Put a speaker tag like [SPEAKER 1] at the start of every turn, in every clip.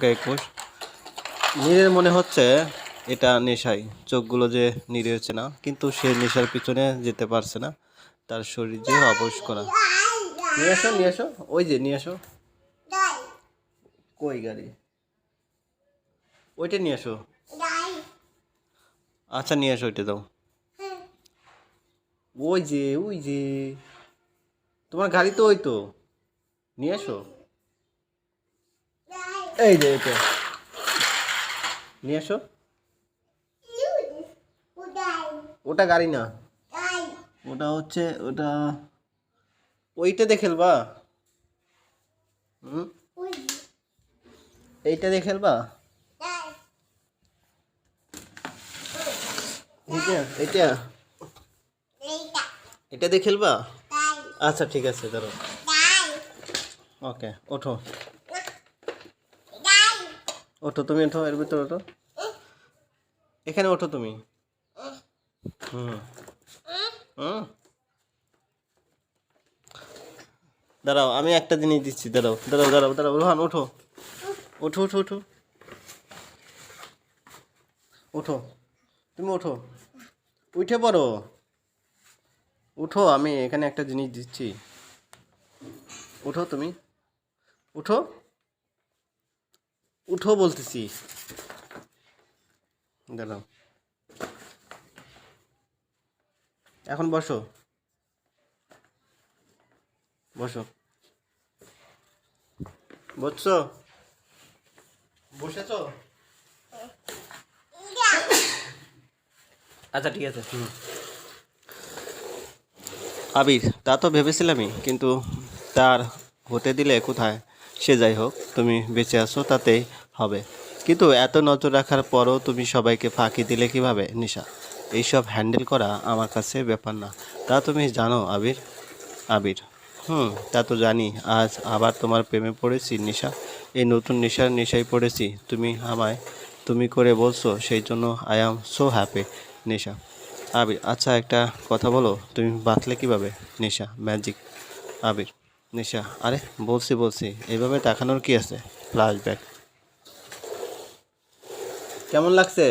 [SPEAKER 1] একুশ? নীরের মনে হচ্ছে এটা নেশাই। চোখগুলো যে নিরে হচ্ছে না কিন্তু সে নেশার পিছনে যেতে পারছে না। তার শরীর যে অবশ করা নিয়ে আসো নিয়ে আসো। ওই যে নিয়ে আসো। কই গাড়ি? ওইটা নিয়ে আসো। আচ্ছা নিয়ে আসো, ওইটা দাও। ওই যে ওই যে। তোমার গাড়ি তো ওই তো। নিয়ে আসো। এই যে এটা নিয়ে আসো ওটা গাড়ি না। ওটা হচ্ছে ওটা ওইটা দিয়ে খেলবা? হুম? এইটা দিয়ে খেলবা? এইটা এইটা। এটা দিয়ে খেলবা? আচ্ছা ঠিক আছে ধরো। ওকে ওঠো। ওঠো তুমি, ওঠো, এর ভিতরে ওঠো। এখানে ওঠো তুমি। হুম। হুম। দাঁড়াও, আমি একটা জিনিস দিচ্ছি, দাঁড়াও দাঁড়াও দাঁড়াও দাঁড়াও, রোহান, ওঠো। ওঠো ওঠো ওঠো। ওঠো। তুমি ওঠো। উঠে পড়ো। উঠো আমি এখানে একটা জিনিস দিচ্ছি। উঠো তুমি। উঠো উঠো বলতেছি। দাঁড়াও। এখন বসো। বসো। বসছো? বসেছো? আচ্ছা ঠিক আছে। হুম। আবির, তা তো ভেবেছিলামই, কিন্তু তার হতে দিলে কোথায়? সে যাই হোক, তুমি বেঁচে আসো তাতেই হবে। কিন্তু এত নজর রাখার পরও তুমি সবাইকে ফাঁকি দিলে কীভাবে, নিশা? এইসব হ্যান্ডেল করা আমার কাছে ব্যাপার না। তা তুমি জানো, আবির? আবির। হুম, তা তো জানি। আজ আবার তোমার প্রেমে পড়েছি, নিশা। এই নতুন নেশার নেশায় পড়েছি। তুমি আমায়, তুমি করে বলছো, সেই জন্য আই অ্যাম সো হ্যাপি নেশা। আবির আচ্ছা একটা কথা বলো। তুমি বাঁচলে কীভাবে, নেশা? ম্যাজিক আবির। নেশা, আরে বলছি বলছি, এইভাবে দেখানোর কি আছে? ফ্ল্যাশব্যাক কেমন লাগছে?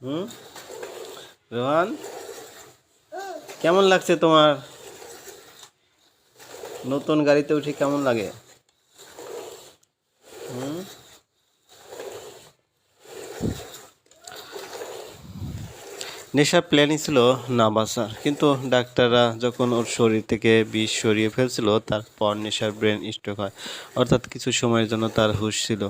[SPEAKER 1] হুম? রোহান, কেমন লাগছে তোমার? নতুন গাড়িতে উঠে কেমন লাগে? হুম? নেশার প্ল্যানই ছিল না বাঁচার। কিন্তু ডাক্তাররা যখন ওর শরীর থেকে বিষ সরিয়ে ফেলছিল, তারপর নেশার ব্রেন স্ট্রোক হয়। অর্থাৎ কিছু সময়ের জন্য তার হুঁশ ছিল।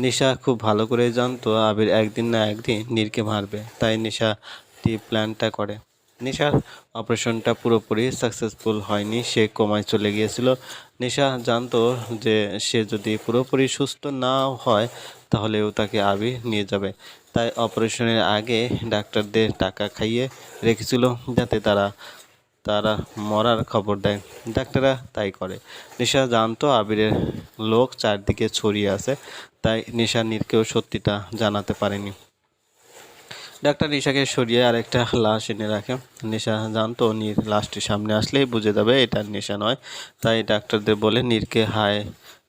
[SPEAKER 1] নেশা খুব ভালো করে জানতো, আবির একদিন না একদিন নীরকে মারবে। তাই নেশা টি প্ল্যানটা করে। নেশার অপারেশনটা পুরোপুরি সাকসেসফুল হয়নি, সে কমায় চলে গিয়েছিল। নেশা জানতো যে সে যদি পুরোপুরি সুস্থ না হয় তাহলেও তাকে আবি নিয়ে যাবে। তাই অপারেশনের আগে ডাক্তারদের টাকা খাইয়ে রেখেছিল যাতে তারা তারা মরার খবর দেয়। ডাক্তাররা তাই করে। নেশা জানতো আবিরের লোক চারদিকে ছড়িয়ে আছে, তাই নেশা নীরকেও সত্যিটা জানাতে পারেনি। ডাক্তার নিশাকে সরিয়ে আরেকটা লাশ এনে রাখে। নেশা জানতো নীর লাশটি সামনে আসলেই বুঝে যাবে, এটা নেশা নয়। তাই ডাক্তারদের বলে, নীরকে হাই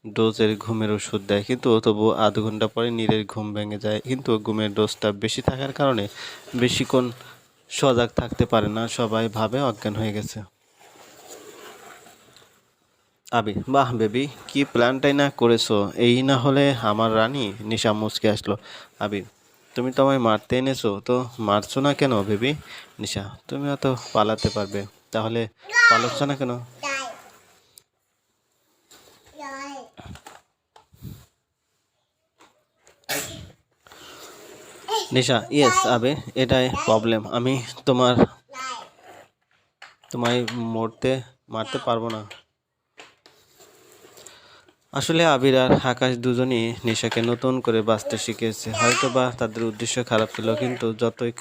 [SPEAKER 1] ডোজের ঘুমের ওষুধ দেয়, কিন্তু তবু আধ ঘণ্টা পরে নীরের ঘুম ভেঙে যায়। কিন্তু ঘুমের ডোজটা বেশি থাকার কারণে বেশিক্ষণ সজাগ থাকতে পারে না, সবাই ভাবে অজ্ঞান হয়ে গেছে। আবি, বাহ বেবি, কি প্ল্যানটাই না করেছ? এই না হলে আমার রানী নিশা মুচকে আসলো। আবির তুমি তো আমায় মারতে এনেছো, তো মারছো না কেন বেবি? নিশা, তুমি তো পালাতে পারবে, তাহলে পালাচ্ছ না কেন? নিশা ইয়েস আবে, এটাই প্রবলেম আমি তোমার, তোমায় মরতে, মারতে পারব না। আসলে আবির আর আকাশ দুজনই নেশাকে নতুন করে বাঁচতে শিখেছে হয়তো বা তাদের উদ্দেশ্য খারাপ ছিল, কিন্তু যতই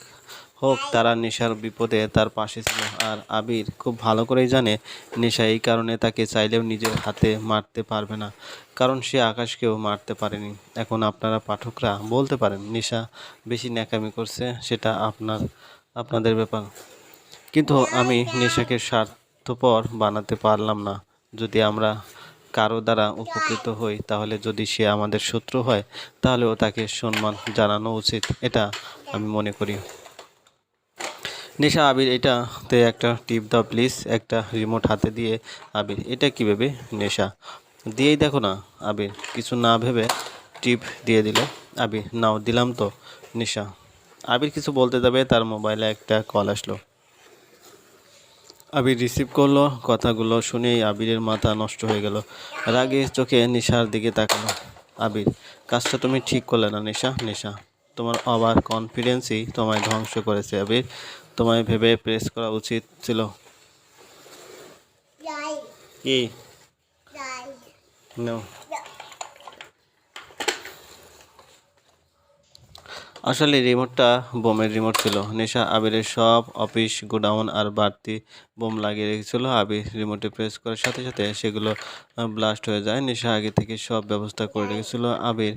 [SPEAKER 1] হোক, তারা নেশার বিপদে তার পাশে ছিল। আর আবির খুব ভালো করেই জানে, নেশা এই কারণে তাকে চাইলেও নিজের হাতে মারতে পারবে না। কারণ সে আকাশকেও মারতে পারেনি। এখন আপনারা পাঠকরা বলতে পারেন, নেশা বেশি ন্যাকামি করছে, সেটা আপনার, আপনাদের ব্যাপার। কিন্তু আমি নেশাকে স্বার্থপর বানাতে পারলাম না। যদি আমরা কারও দ্বারা উপকৃত হই, তাহলে যদি সে আমাদের শত্রু হয়, তাহলেও তাকে সম্মান জানানো উচিত, এটা আমি মনে করি। নেশা আবির, এটাতে একটা টিপ দাও প্লিজ একটা রিমোট হাতে দিয়ে আবির, এটা কি ভেবে নেশা? দিয়েই দেখো না আবির, কিছু না ভেবে টিপ দিয়ে দিল আবির, নাও দিলাম তো নেশা। আবির কিছু বলতে যাবে, তার মোবাইলে একটা কল আসলো। আবির রিসিভ করল, কথাগুলো শুনেই আবিরের মাথা নষ্ট হয়ে গেল। রাগে চোখে নেশার দিকে তাকালো আবির। কাজটা তুমি ঠিক করলে না নেশা নেশা। তোমার ওভার কনফিডেন্সই তোমায় ধ্বংস করেছে, আবির। তোমায় ভেবে প্রেস করা উচিত ছিল। কি. আসলে রিমোটটা বোমের রিমোট ছিল। নেশা, আবিরের সব অফিস গোডাউন আর বাড়তি বোম লাগিয়ে রেখেছিল। আবির রিমোটে প্রেস করার সাথে সাথে সেগুলো ব্লাস্ট হয়ে যায়। নেশা আগে থেকে সব ব্যবস্থা করে রেখেছিল আবির।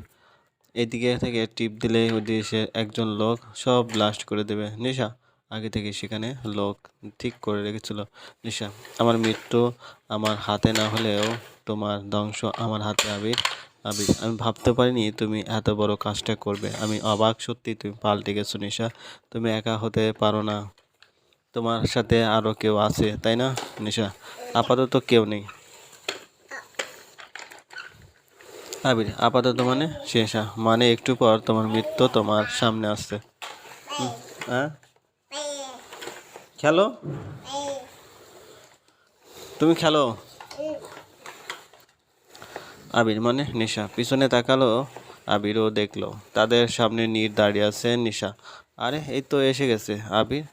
[SPEAKER 1] এদিকে থেকে টিপ দিলে ওদিকে একজন লোক সব ব্লাস্ট করে দেবে। নেশা, আগে থেকে সেখানে লোক ঠিক করে রেখেছিল। নিশা, আমার মৃত্যু আমার হাতে না হলেও তোমার ধ্বংস আমার হাতে, আবির আবির। আমি ভাবতে পারিনি তুমি এত বড় কাজটা করবে। আমি অবাক সত্যি, তুমি পাল্টে গেছো নিশা। তুমি একা হতে পারো না। তোমার সাথে আরও কেউ আছে, তাই না? নিশা, আপাতত কেউ নেই। আবির, আপাতত মানে শেষা মানে একটু পর তোমার মৃত্যু তোমার সামনে আসছে। হ্যাঁ? খেলো? তুমি খেলো? আবির মানে নিশা। পিছনে তাকালো, আবিরও দেখল। তাদের সামনে নীর দাঁড়িয়ে আছে নিশা। আরে, এই তো এসে গেছে, আবির।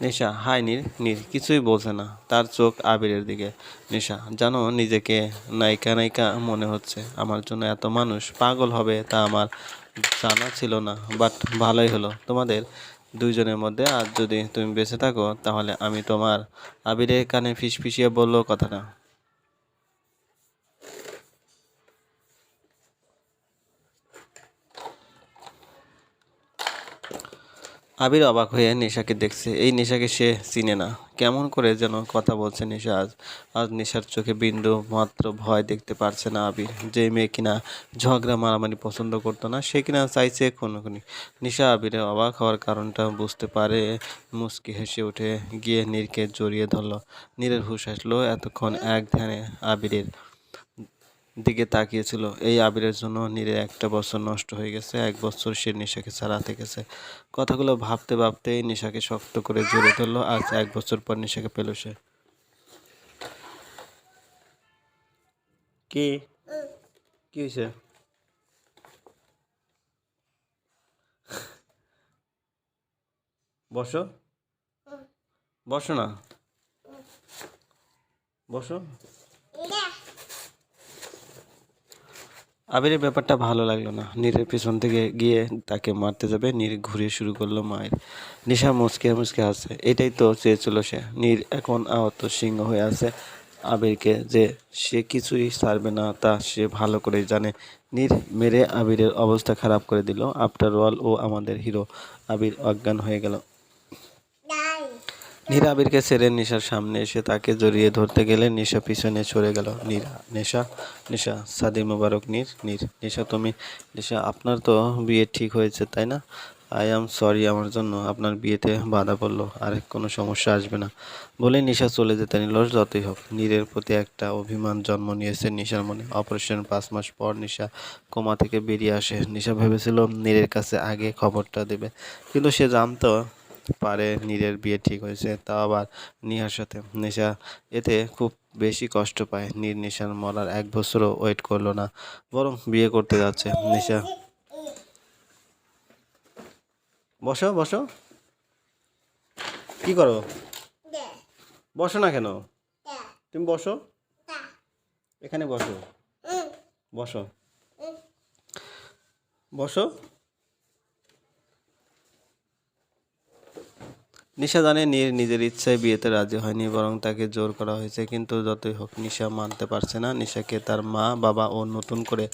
[SPEAKER 1] নিশা হাই নীর নীর কিছুই বলছে না তার চোখ আবিরের দিকে। নিশা, জানো নিজেকে নায়িকা নায়িকা মনে হচ্ছে। আমার জন্য এত মানুষ পাগল হবে তা আমার জানা ছিল না বাট ভালোই হলো। তোমাদের দুইজনের মধ্যে আর যদি তুমি বেঁচে থাকো, তাহলে আমি তোমার আবিরের কানে ফিসফিসিয়ে বলল কথাটা আবির অবাক হয়ে নেশাকে দেখছে। এই নেশাকে সে চিনে না। কেমন করে যেন কথা বলছে নেশা আজ। আজ নেশার চোখে বিন্দু মাত্র ভয় দেখতে পারছে না আবির। যে মেয়ে কিনা ঝগড়া মারামারি পছন্দ করতো না, সে কিনা চাইছে খুনোখুনি। নেশা আবিরের অবাক হওয়ার কারণটা বুঝতে পারে মুচকি হেসে উঠে গিয়ে নীরকে জড়িয়ে ধরলো। নীরের হুশ আসলো এতক্ষণ এক ধ্যানে আবিরের। দিকে তাকিয়েছিল। এই আবিরের জন্য নীরের একটা বছর নষ্ট হয়ে গেছে, এক বছর সে নেশাকে ছাড়া থেকেছে। কথাগুলো ভাবতে ভাবতেই নেশাকে শক্ত করে জড়িয়ে ধরলো, আজ এক বছর পর নেশাকে পেল সে। কি? কি হয়েছে? বসো। বসো না। বসো। আবিরের ব্যাপারটা ভালো লাগল না। নীরের পেছন থেকে গিয়ে তাকে মারতে যাবে। নীর ঘুরে শুরু করল মায়ের। নিশা মুচকে মুচকে আছে এটাই তো চেয়েছিল সে। নীর এখন আহত, সিংহ হয়ে আছে। আবিরকে যে সে কিছুই ছাড়বে না, তা সে ভালো করেই জানে। নীর মেরে আবিরের অবস্থা খারাপ করে দিল। আফটার অল ও আমাদের হিরো আবির অজ্ঞান হয়ে গেল. নীরা আবিরকে ছেড়ে নেশার সামনে এসে তাকে জড়িয়ে ধরতে গেলে নেশা পিছনে সরে গেল। নীরা, নেশা নেশা সাদি মোবারক, নীর নীর, নেশা তুমি, নেশা আপনার তো বিয়ে ঠিক হয়েছে, তাই না? আই এম সরি আমার জন্য আপনার বিয়েতে বাধা পড়ল, আর কোনো সমস্যা আসবে না। বলে নিশা চলে যেতে নিল যতই হোক। নীরের প্রতি একটা অভিমান জন্ম নিয়েছে নিশার মনে। অপারেশন পাঁচ মাস পর নিশা কোমা থেকে বেরিয়ে আসে। নিশা ভেবেছিল নীরের কাছে আগে খবরটা দেবে, কিন্তু সে জানতো পারে নীরের বিয়ে ঠিক হয়েছে, তাও আবার নিহার সাথে। নেশা এতে খুব বেশি কষ্ট পায়। নীর নিশার মরার এক বছরও ওয়েট করল না, বরং বিয়ে করতে যাচ্ছে। নেশা বসো বসো। কি করো? বসো না কেন? তুমি বসো। এখানে বসো। বসো। বসো। নিশা জানে নীর নিজের ইচ্ছায় বিয়েতে রাজি হয়নি, বরং তাকে জোর করা হয়েছে। কিন্তু যতই হোক, নিশা মানতে পারছে না। নিশাকে তার মা, বাবা ও নতুন করে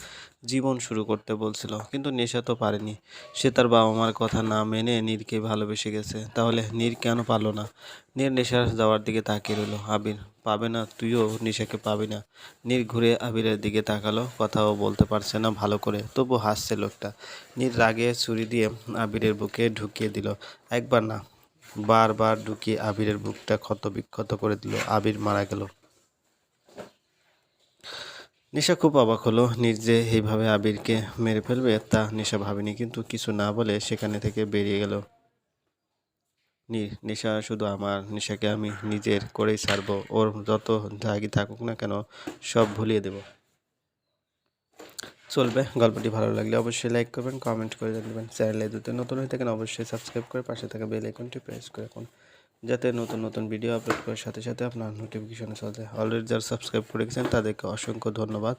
[SPEAKER 1] জীবন শুরু করতে বলছিল। কিন্তু নেশা তো পারেনি। সে তার বাবা মার কথা না মেনে নীরকে ভালোবেসে গেছে। তাহলে নীর কেন পারল না? নীর নেশার যাওয়ার দিকে তাকিয়ে রইল। আবির, পাবে না? তুইও নিশাকে পাবি না। নীর ঘুরে আবিরের দিকে তাকালো। কথাও বলতে পারছে না ভালো করে। তবু হাসছে লোকটা। নীর রাগে ছুরি দিয়ে আবিরের বুকে ঢুকিয়ে দিল। একবার না বারবার ঢুকিয়ে আবিরের বুকটা ক্ষত বিক্ষত করে দিল। আবির মারা গেল। নিশা খুব অবাক হলো। যে এইভাবে আবিরকে মেরে ফেলবে তা নিশা ভাবেনি, কিন্তু কিছু না বলে সেখানে থেকে বেরিয়ে গেল। নিশা শুধু আমার, নিশাকে আমি নিজের করেই ছাড়বো। ওর যত রাগই থাকুক না কেন সব ভুলিয়ে দেব। চলবে। গল্পটি ভালো লাগলে অবশ্যই লাইক করবেন কমেন্ট করে জানাবেন। চ্যানেলে দুটো নতুন হয়ে থাকেন, অবশ্যই সাবস্ক্রাইব করে পাশে থাকা বেল আইকনটি প্রেস করে রাখুন। যাতে নতুন নতুন ভিডিও আপলোড করার সাথে সাথে আপনার নোটিফিকেশনে চলে যায় অলরেডি যারা সাবস্ক্রাইব করে গেছেন তাদেরকে অসংখ্য ধন্যবাদ।